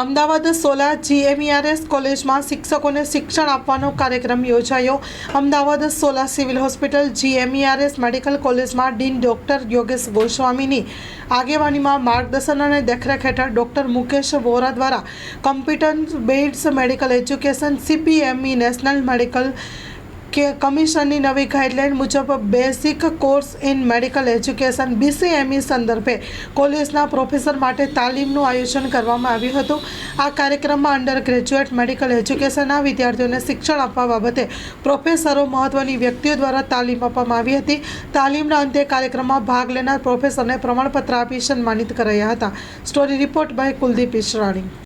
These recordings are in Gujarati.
અમદાવાદ સોલા જીએમઈઆરએસ કોલેજમાં શિક્ષકોને શિક્ષણ આપવાનો કાર્યક્રમ યોજાયો. Ahmedabad Sola civil hospital GMERS medical કોલેજમાં ડીન ડોક્ટર યોગેશ ગોસ્વામીની આગેવાનીમાં માર્ગદર્શન અને દેખરેખ હેઠળ ડોક્ટર મુકેશ વોરા દ્વારા competency beds medical education, CPME, national medical કે કમિશનની નવી ગાઈડલાઇન મુજબ basic course in medical education, BCME સંદર્ભે કોલેજના પ્રોફેસર માટે તાલીમનું આયોજન કરવામાં આવ્યું હતું. આ કાર્યક્રમમાં અંડર ગ્રેજ્યુએટ મેડિકલ એજ્યુકેશનના વિદ્યાર્થીઓને શિક્ષણ આપવા બાબતે પ્રોફેસરો મહત્વની વ્યક્તિઓ દ્વારા તાલીમ આપવામાં આવી હતી. તાલીમના અંતે કાર્યક્રમમાં ભાગ લેનાર પ્રોફેસરને પ્રમાણપત્ર આપી સન્માનિત કરાયા હતા. Story report by Kuldeep Ishrani.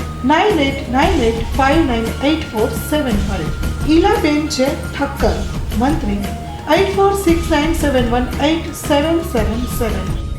Nine eight nine eight five nine eight four seven five Ilaben છે ઠક્કર, મંત્રી. Eight four six nine seven one eight seven seven seven